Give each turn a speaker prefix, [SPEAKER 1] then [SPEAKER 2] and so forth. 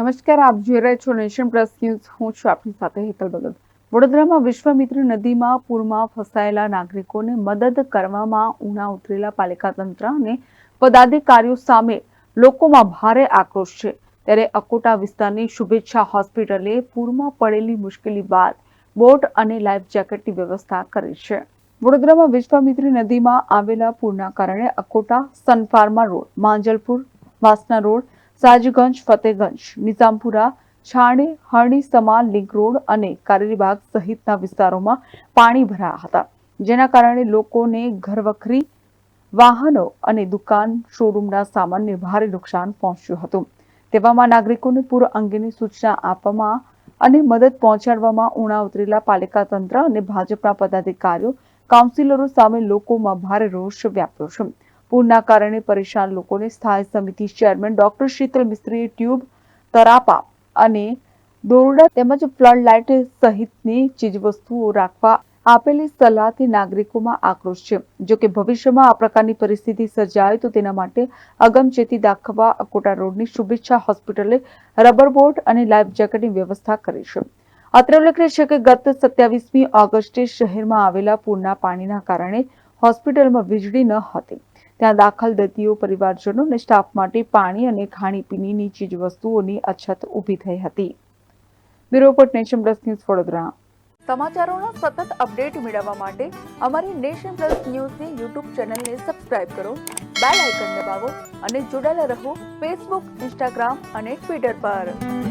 [SPEAKER 1] નમસ્કાર, આપ જોઈ રહ્યા છો નેશન પ્લસ ન્યૂઝ. હું છું આપની સાથે હેતલ ભગત વડોદરામાં વિશ્વામિત્ર નદીમાં, પૂરમાં ફસાયેલા નાગરિકોને મદદ કરવામાં ઉના ઉતરેલા પાલિકા તંત્ર અને પદાધિકારીઓ સામે લોકોમાં ભારે આક્રોશ છે. ત્યારે અકોટા વિસ્તારની શુભેચ્છા હોસ્પિટલે પૂરમાં પડેલી મુશ્કેલી બાદ બોટ અને લાઈફ જેકેટની વ્યવસ્થા કરી છે. વડોદરામાં વિશ્વામિત્રી નદીમાં આવેલા પૂરના કારણે અકોટા સનફાર્મા રોડ, માંજલપુર, વાસના રોડ સાજગંજ, ફતેગંજ, નિઝામપુરા, છાણે, હરણી સમાન લિંક રોડ અને કારેલીબાગ સહિતના વિસ્તારોમાં પાણી ભરાયા હતા, જેના કારણે લોકોને ઘરવખરી, વાહનો અને દુકાન, શોરૂમના સામાનને ભારે નુકસાન પહોંચ્યું હતું. તેવામાં નાગરિકોને પૂર અંગેની સૂચના આપવામાં અને મદદ પહોંચાડવામાં ઉણા ઉતરેલા પાલિકા તંત્ર અને ભાજપના પદાધિકારીઓ, કાઉન્સિલરો સામે લોકોમાં ભારે રોષ વ્યાપ્યો છે. પૂરના કારણે પરેશાન લોકોને સ્થાયી સમિતિ ચેરમેન ડોક્ટર શીતલ મિસ્ત્રીએ ટ્યુબ, તરાપા અને દોરડા તેમજ ફ્લડ લાઇટ સહિતની ચીજવસ્તુઓ રાખવા આપેલી સલાહથી નાગરિકોમાં આક્રોશ છે. જો કે ભવિષ્યમાં આ પ્રકારની પરિસ્થિતિ સર્જાય તો તેના માટે અગમચેતી દાખવવા અકોટા રોડની શુભેચ્છા હોસ્પિટલે રબર બોટ અને લાઈફ જેકેટની વ્યવસ્થા કરી છે. અત્રે ઉલ્લેખનીય છે કે ગત સત્યાવીસમી ઓગસ્ટે શહેરમાં આવેલા પૂરના પાણીના કારણે હોસ્પિટલમાં વીજળી ન હતી. ત્યાં દાખલ દર્દીઓ પરિવારજનો અને સ્ટાફ માટે પાણી અને ખાણીપીણીની ચીજવસ્તુઓની અછત ઊભી થઈ હતી. Bureau report nation plus news Vadodara. સમાચારોના સતત અપડેટ મેળવવા માટે અમારી નેશન પ્લસ ન્યૂઝની યુટ્યુબ ચેનલને સબસ્ક્રાઇબ કરો, બેલ આઇકન દબાવો અને જોડાયેલા રહો ફેસબુક, ઇન્સ્ટાગ્રામ અને ટ્વિટર પર.